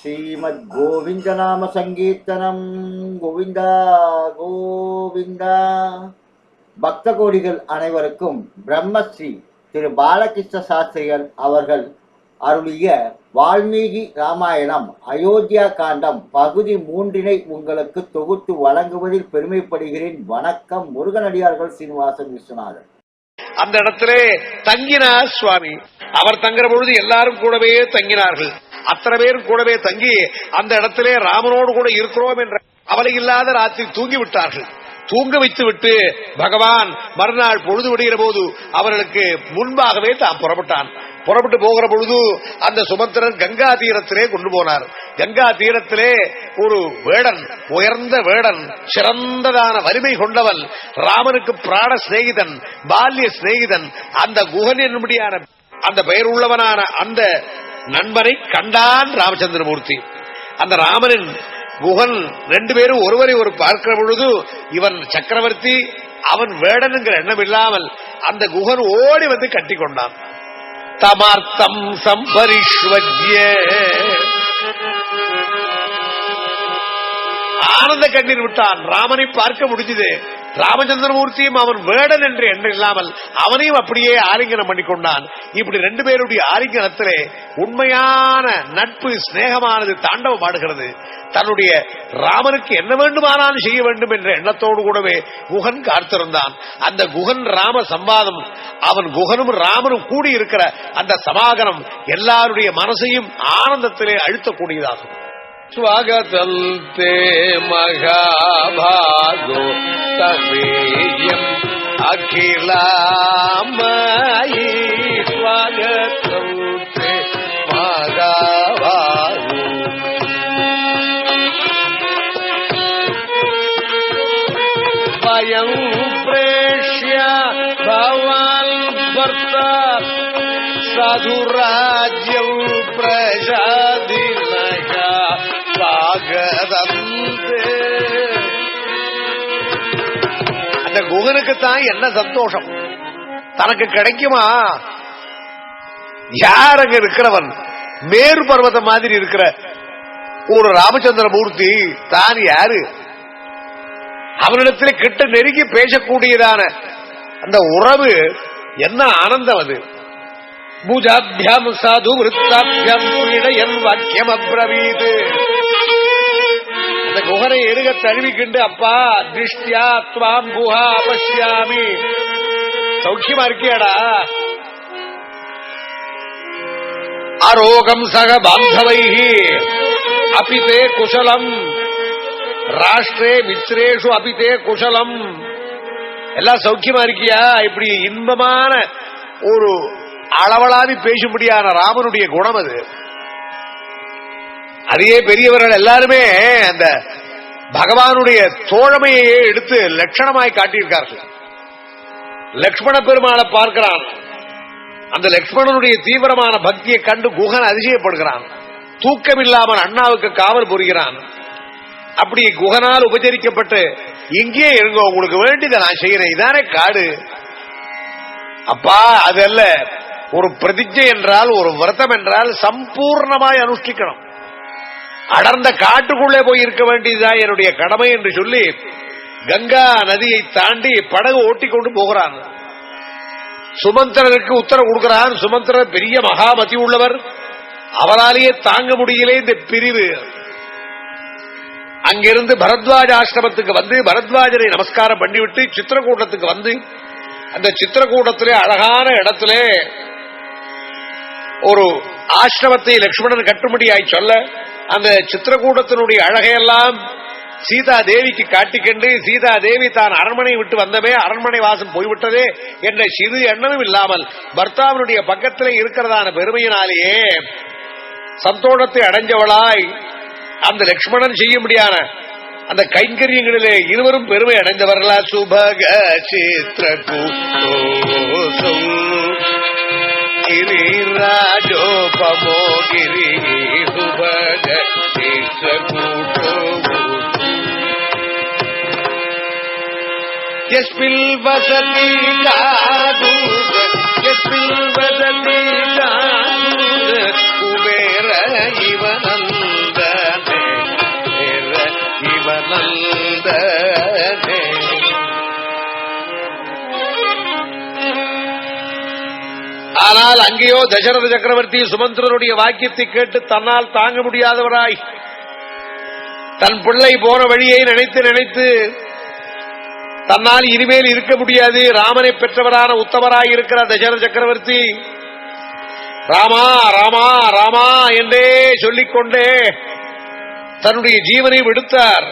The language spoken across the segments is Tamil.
ஸ்ரீமத் கோவிந்த நாம சங்கீர்த்தனம் கோவிந்தா. கோவிந்தா பக்த கோடிகள் அனைவருக்கும் பிரம்மஸ்ரீ திரு பாலகிருஷ்ண சாஸ்திரிகள் அவர்கள் அருளிய வால்மீகி ராமாயணம் அயோத்தியா காண்டம் பகுதி மூன்றினை உங்களுக்கு தொகுத்து வழங்குவதில் பெருமைப்படுகிறேன். வணக்கம் முருகனடியார்கள் சீனிவாசன் விஸ்வநாதன். அந்த இடத்திலே தங்கினார் சுவாமி. அவர் தங்குற பொழுது எல்லாரும் கூடவே தங்கினார்கள். அத்தனை பேரும் கூடவே தங்கி அந்த இடத்திலே ராமனோடு கூட இருக்கிறோம் என்ற அவலை இல்லாத ராத்திரி தூங்கி விட்டார்கள் தூங்க வைத்து விட்டு பகவான் மறுநாள் பொழுது விடுகிற போது அவர்களுக்கு முன்பாகவே தான் புறப்பட்டான். புறப்பட்டு போகிற பொழுது அந்த சுமந்திரன் கங்கா தீரத்திலே கொண்டு போனார். கங்கா தீரத்திலே ஒரு வேடன் உயர்ந்த வேடன் சிறந்ததான வலிமை கொண்டவன் ராமனுக்கு பிராண சிநேகிதன் பால்ய சிநேகிதன் அந்த குகன் என்னும்படியான அந்த பெயர் உள்ளவனான அந்த நண்பனை கண்டான் ராமச்சந்திரமூர்த்தி. அந்த ராமனின் குகன் ரெண்டு பேரும் ஒருவரை ஒரு பார்க்கிற பொழுது இவன் சக்கரவர்த்தி அவன் வேடனுங்கிற எண்ணம் இல்லாமல் அந்த குகன் ஓடி வந்து கட்டி கொண்டான் தமார்த்தம் சம்பரிஷ்வஜ்ய ஆனந்த கண்ணீர் விட்டான். ராமனை பார்க்க முடிஞ்சது. ராமச்சந்திரமூர்த்தியும் அவன் வேடன் என்று எண்ணம் இல்லாமல் அவனையும் அப்படியே ஆலிங்கனம் பண்ணி கொண்டான் இப்படி ரெண்டு பேருடைய ஆலிங்கனத்திலே உண்மையான நட்பு சிநேகமானது தாண்டவம் ஆடுகிறது. தன்னுடைய ராமனுக்கு என்ன வேண்டுமானாலும் செய்ய வேண்டும் என்ற எண்ணத்தோடு கூடவே குகன் காத்திருந்தான். அந்த குகன் ராம சம்பாதம் அவன் குகனும் ராமனும் கூடி இருக்கிற அந்த சமாகனம் எல்லாருடைய மனசையும் ஆனந்தத்திலே அழுத்தக்கூடியதாகும். സ്വാഗതം തേ മഹാഭാഗോ തമേയം അഖിലാമയി സ്വാഗതം തേ മഹാഭാഗോ വയം പ്രേക്ഷ്യ ഭവാൻ ഭർത്ത സാധുരാജ அந்த என்ன சந்தோஷம்? தனக்கு கிடைக்குமா? யார் அங்க இருக்கிறவன்? மேரு பர்வதம் மாதிரி இருக்கிற ஒரு ராமச்சந்திர மூர்த்தி தான் யாரு? அவனிடத்தில் கிட்ட நெருங்கி பேசக்கூடியதான அந்த உறவு என்ன ஆனந்தம் அது? பூஜாபியாம் சாது விருத்தாபியம் என் வாக்கியம் அப்ரவீது. அவரை எருக தழுவிக்கிண்டு அப்பா திருஷ்டியா துவாம் குஹா அபஷ்யாமி. சௌக்கியமா இருக்கியாடா? அரோகம் சக பாந்தவை அபிதே குஷலம் ராஷ்டிரே மித்ரேஷு அபிதே குஷலம் எல்லாம் சௌக்கியமா இருக்கியா? இப்படி இன்பமான ஒரு அளவலாவி பேசும்படியான ராமனுடைய குணம் அது. அதையே பெரியவர்கள் எல்லாருமே அந்த பகவானுடைய தோழமையையே எடுத்து லட்சணமாய் காட்டியிருக்கார்கள். லக்ஷ்மண பெருமாளை பார்க்கிறான். அந்த லக்ஷ்மணனுடைய தீவிரமான பக்தியை கண்டு குகன் அதிசயப்படுகிறான். தூக்கமில்லாமல் அண்ணாவுக்கு காவல் புரிகிறான். அப்படி குகனால் உபச்சரிக்கப்பட்டு இங்கே இருங்க உங்களுக்கு வேண்டியதை நான் செய்யறேன் இதானே காடு. அப்பா அதல்ல ஒரு பிரதிஜை என்றால் ஒரு விரதம் என்றால் சம்பூர்ணமாய் அனுஷ்டிக்கணும். அடர்ந்த காட்டுக்குள்ளே போய் இருக்க வேண்டியதுதான் என்னுடைய கடமை என்று சொல்லி கங்கா நதியை தாண்டி படகு ஓட்டி கொண்டு போகிறான். சுமந்திரனுக்கு உத்தரவு கொடுக்கிறான். சுமந்திரர் பெரிய மகாமதி உள்ளவர். அவராலேயே தாங்க முடியல இந்த பிரிவு. அங்கிருந்து பரத்வாஜ ஆசிரமத்துக்கு வந்து பரத்வாஜரை நமஸ்காரம் பண்ணிவிட்டு சித்திரக்கூட்டத்துக்கு வந்து அந்த சித்திரக்கூட்டத்திலே அழகான இடத்திலே ஒரு ஆசிரமத்தை லட்சுமணன் கட்டும்படியாய் சொல்ல அந்த சித்திரகூடத்தினுடைய அழகையெல்லாம் சீதா தேவிக்கு காட்டிக்கண்டு சீதா தேவி தான் அரண்மனை விட்டு வந்தவே அரண்மனை வாசம் போய்விட்டதே என்ற சிறு எண்ணமும் இல்லாமல் பர்த்தாவினுடைய பக்கத்திலே இருக்கிறதான பெருமையினாலேயே சந்தோஷத்தை அடைஞ்சவளாய் அந்த லக்ஷ்மணன் செய்யும்படியான அந்த கைங்கரியங்களிலே இருவரும் பெருமை அடைந்தவர்களா? சுபக சித்திரகூ கிரிராஜோபமோ கிரி எஸ்பில் வசதி காது. எஸ்பில் வசதி குபேர இவனந்த இவனந்த ஆனால் அங்கேயோ தசரத சக்கரவர்த்தி சுமந்திரனுடைய வாக்கியத்தை கேட்டு தன்னால் தாங்க முடியாதவராய் தன் பிள்ளை போன வழியை நினைத்து நினைத்து தன்னால் இனிமேல் இருக்க முடியாது. ராமனை பெற்றவரான உத்தவராய் இருக்கிற தசரத சக்கரவர்த்தி ராமா ராமா ராமா என்றே சொல்லிக்கொண்டே தன்னுடைய ஜீவனை விடுத்தார்.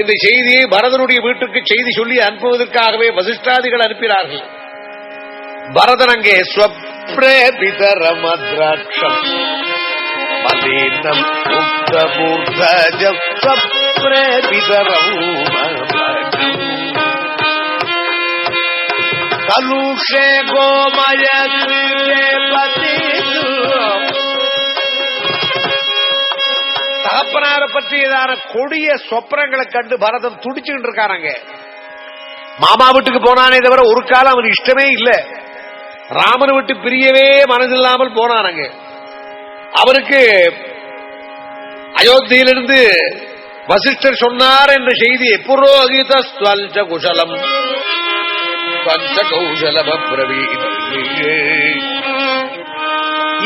இந்த செய்தியை பரதனுடைய வீட்டுக்கு செய்தி சொல்லி அனுப்புவதற்காகவே வசிஷ்டாதிகள் அனுப்பினார்கள். பரதன் அங்கே ஸ்வப்ரேபிதரமத்ராட்சம் மதீனம் உக்தமூர்த்தஜம் ஸ்வப்ரேபிதரம் கலுஷே கோமய தகப்பனார பற்றியதான கொடிய சொப்பனங்களை கண்டு பரதம் துடிச்சுக்கிட்டு இருக்காராங்க. மாமா வீட்டுக்கு போனானே தவிர ஒரு காலம் அவனுக்கு இஷ்டமே இல்ல. ராமன் விட்டு பிரியவே மனதில்லாமல் போனானுங்க அவருக்கு அயோத்தியிலிருந்து வசிஷ்டர் சொன்னார் என்ற செய்தி புரோகித குஷலம் பஞ்ச கௌசலம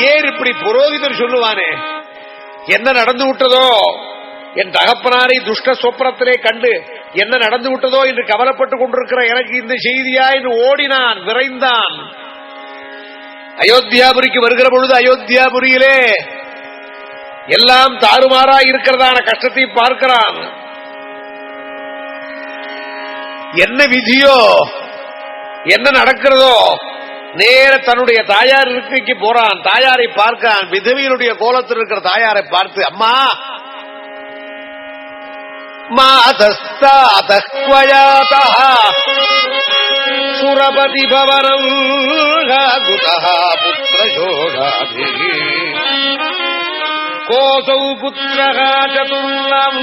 ஏன் இப்படி புரோகிதர் சொல்லுவானே? என்ன நடந்து விட்டதோ? என் தகப்பனாரை துஷ்ட சொப்னத்திலே கண்டு என்ன நடந்து விட்டதோ என்று கவலைப்பட்டுக் கொண்டிருக்கிற எனக்கு இந்த செய்தியா என்று ஓடினான் விரைந்தான். அயோத்தியாபுரிக்கு வருகிற பொழுது அயோத்தியாபுரியிலே எல்லாம் தாறுமாறா இருக்கிறதான கஷ்டத்தை பார்க்கிறான். என்ன விதியோ? என்ன நடக்கிறதோ? நேர தன்னுடைய தாயார் இருக்கைக்கு போறான் தாயாரை பார்க்கிறான் விதவியனுடைய கோலத்தில் இருக்கிற தாயாரை பார்த்து அம்மா மாதஸ்தாதக்வயாதா சுரபதி பவனம் புத்திரசோகாபி கோசௌ புத்திரः சதுர்லம்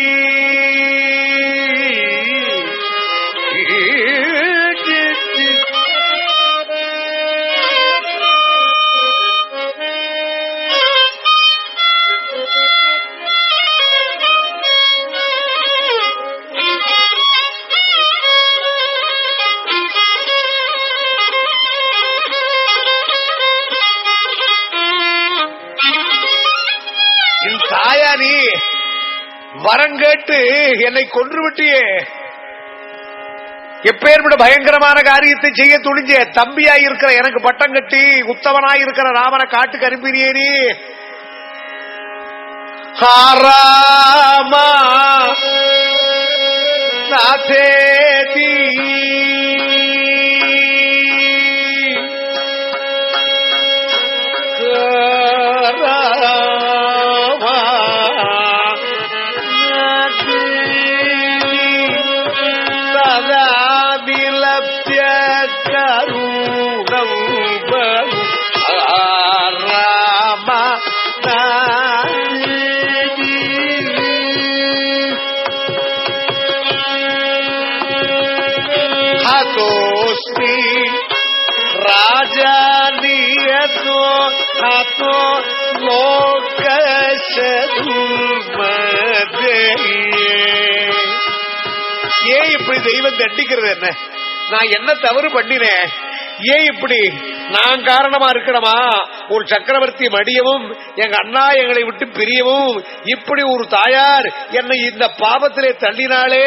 என்னை கொன்று விட்டியே எப்பேற்பட்ட பயங்கரமான காரியத்தை செய்ய துணிஞ்ச தம்பியாயிருக்கிற எனக்கு பட்டம் கட்டி உத்தவனாயிருக்கிற ராமனை காட்டுக்கு அனுப்பினியே நீ ஹாராமா நாதேதி ஹதோ ஏன் இப்படி தெய்வம் தண்டிக்கிறது என்ன? நான் என்ன தவறு பண்ணினேன் ஏன் இப்படி? நான் காரணமா இருக்கணுமா? ஒரு சக்கரவர்த்தி மடியவும் எங்க அண்ணா எங்களை விட்டு பிரியவும் இப்படி ஒரு தாயார் என்னை இந்த பாவத்திலே தள்ளினாலே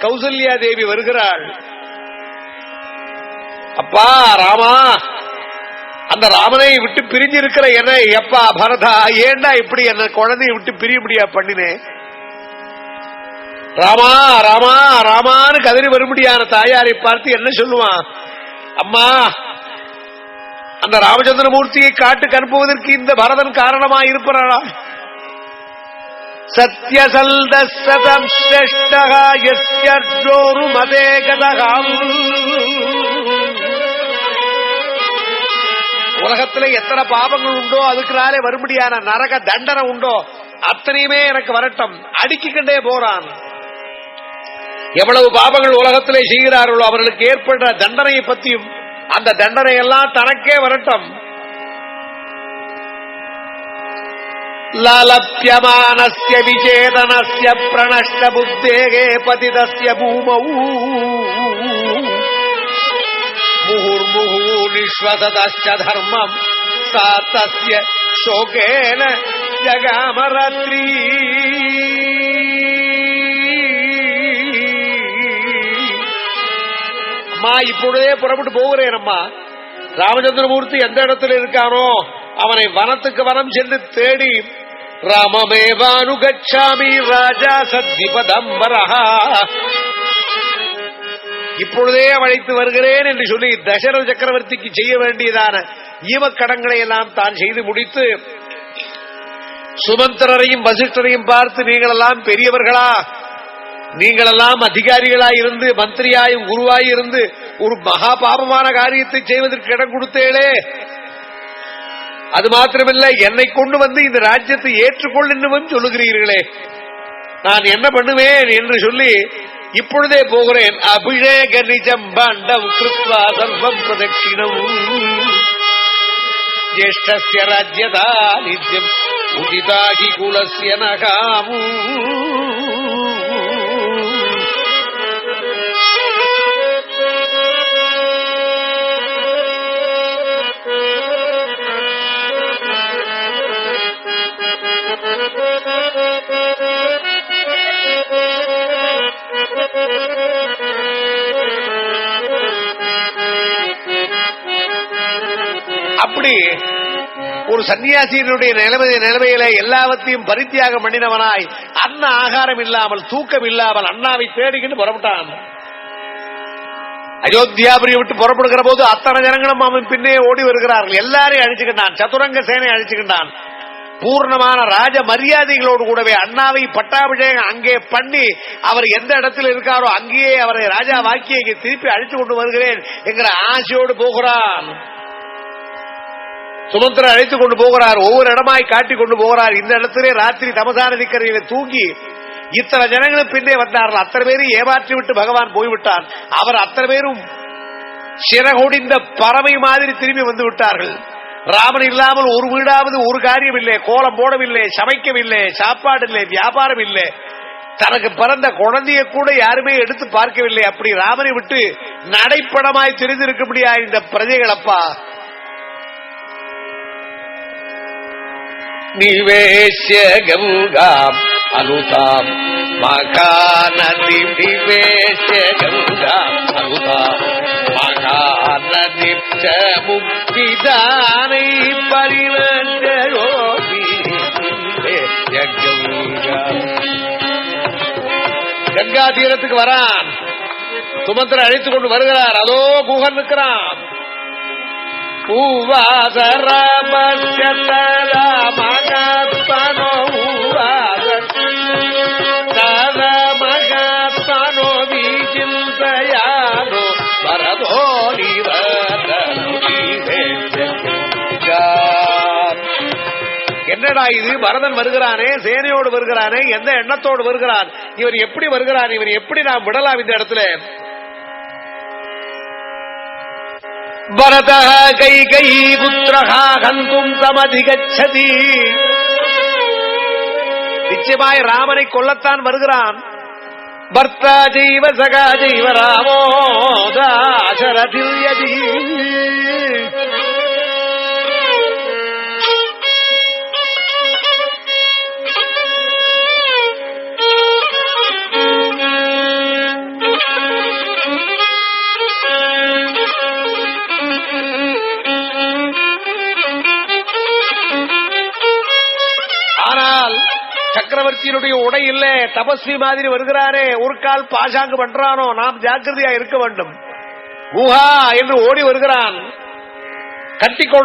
கௌசல்யா தேவி வருகிறாள். அப்பா ராமா அந்த ராமனை விட்டு பிரிஞ்சு இருக்கிற என்ன எப்பா பரதா ஏண்டா இப்படி என்ன குழந்தையை விட்டு பிரிய முடியா பண்ணினேன் ராமா ராமா ராமான்னு கதறி வரும்படியான தாயாரை பார்த்து என்ன சொல்லுவான்? அம்மா அந்த ராமச்சந்திரமூர்த்தியை காட்டுக்கு அனுப்புவதற்கு இந்த பரதன் காரணமா இருப்பாரா? சத்யசல்தம் சதம் சிரேஷ்டகா எஸ்யோரு மதே உலகத்துல எத்தனை பாபங்கள் உண்டோ அதுக்குனாலே வரும்படியான நரக தண்டனை உண்டோ அத்தனையுமே எனக்கு வரட்டும். அடுக்கிக்கிட்டே போறான். எவ்வளவு பாபங்கள் உலகத்திலே செய்கிறார்களோ அவர்களுக்கு ஏற்படுற தண்டனையை பற்றியும் அந்த தண்டனை எல்லாம் தனக்கே வரட்டும். லலப்யமானஸ்ய விஜேதனஸ்ய பிரணஷ்ட புத்தேகே பதிதஸ்ய பூமௌ. मुहूनिश्वसतश्च धर्मम् सा तस्य शोकेन जगामरत्री। அம்மா இப்பொழுதே புறப்பட்டு போகிறேன் அம்மா ராமச்சந்திரமூர்த்தி எந்த இடத்துல இருக்கானோ அவனை வனத்துக்கு வனம் சென்று தேடி ராமமேவானுகச்சாமி ராஜா சத்திபதம்பரஹா இப்பொழுதே அழைத்து வருகிறேன் என்று சொல்லி தசரத சக்கரவர்த்திக்கு செய்ய வேண்டியதான ஈமக்கடங்களை எல்லாம் தான் செய்து முடித்து சுமந்திரரையும் வசிஷ்டரையும் பார்த்து நீங்களெல்லாம் பெரியவர்களா? நீங்களெல்லாம் அதிகாரிகளாய் இருந்து மந்திரியாயும் குருவாய் இருந்து ஒரு மகா பாபமான காரியத்தை செய்வதற்கு இடம் கொடுத்தேளே. அது மாத்திரமில்லை என்னை கொண்டு வந்து இந்த ராஜ்யத்தை ஏற்றுக்கொள் என்னவும் சொல்லுகிறீர்களே. நான் என்ன பண்ணுவேன் என்று சொல்லி இப்பொழுதே போகிறேன் அபிஷேக நிஜம் பாண்டம் கிருத்வா சர்வம் பிரதட்சிணம் ஜேஷ்டஸ்ய ராஜ்யதா நித்யம் உதிதாகி குலசிய நகாமு அப்படி ஒரு சன்னியாசியினுடைய நிலைமை நிலைமையில எல்லாவற்றையும் பரித்தியாகம் பண்ணினவனாய் அன்ன ஆகாரம் இல்லாமல் தூக்கம் இல்லாமல் அண்ணாவை தேடிக்கிட்டு புறப்பட்டான். அயோத்தியாபுரியை விட்டு புறப்படுகிற போது அத்தனை ஜனங்களும் அவன் பின்னே ஓடி வருகிறார்கள். எல்லாரையும் அழிச்சுக்கிட்டான். சதுரங்க சேனை அழிச்சுக்கிட்டான். பூர்ணமான ராஜ மரியாதைகளோடு கூடவே அண்ணாவை பட்டாபிஷேகம் அங்கே பண்ணி அவர் எந்த இடத்தில் இருக்காரோ அங்கேயே அவரை ராஜா வாக்கியை திருப்பி அழைத்து கொண்டு வருகிறேன் என்கிற ஆசையோடு போகிறான். சுமந்திரன் அழைத்துக் கொண்டு போகிறார். ஒவ்வொரு இடமாய் காட்டிக் கொண்டு போகிறார். இந்த இடத்திலே ராத்திரி தமசான திக்கரையில தூங்கி இத்தனை ஜனங்களும் பின்னே வந்தார்கள். அத்தனை பேரும் ஏமாற்றி விட்டு பகவான் போய்விட்டான். அவர் அத்தனை பேரும் சிறகுடிந்த பறவை மாதிரி திரும்பி வந்து விட்டார்கள். ராமன் இல்லாமல் ஒரு வீடாவது ஒரு காரியம் இல்லை கோலம் போடவில்லை சமைக்கவில்லை சாப்பாடு இல்லை வியாபாரம் இல்லை தனக்கு பிறந்த குழந்தைய கூட யாருமே எடுத்து பார்க்கவில்லை. அப்படி ராமனை விட்டு நடைப்படமாய் தெரிந்திருக்கும்படியா முடியாது இந்த பிரஜைகளப்பா நிவேஷ்ய கங்காம் அனுதாம் மகாநதி நிவேஷ்ய கங்காம் அனுதாம் மகாநதி முக்திதானை பரிவஞ்சயோதி கங்கா கங்கா தீரத்துக்கு வரான் சுமந்திரன் அழைத்துக் கொண்டு வருகிறார் அதோ குகன் நிற்கிறான் உவாசரமகத்வனோ உவாச மகத்வனோ வீச்சிந்தயானோ வரதோ என்னடா இது? பரதன் வருகிறானே சேனையோடு வருகிறானே எந்த எண்ணத்தோடு வருகிறான்? இவர் எப்படி வருகிறான்? இவர் எப்படி நாம் விடலாம் இந்த இடத்துல? பரதः கைகை புத்திரः கந்தும் தமதிகச்சதி நிச்சயமாய் ராமனை கொல்லத்தான் வருகிறான்। பர்த்தா ஜெய்வ சகா ஜெய்வ ராமோ தாசரதில் சக்கரவர்த்தியினுடைய உடை இல்ல தபஸ்வி மாதிரி வருகிறாரே ஒரு கால் பாசாங்கு பண்றானோ நாம் ஜாக்கிரதையா இருக்க வேண்டும். ஊஹா என்று ஓடி வருகிறான். கட்டிக்கொண்டு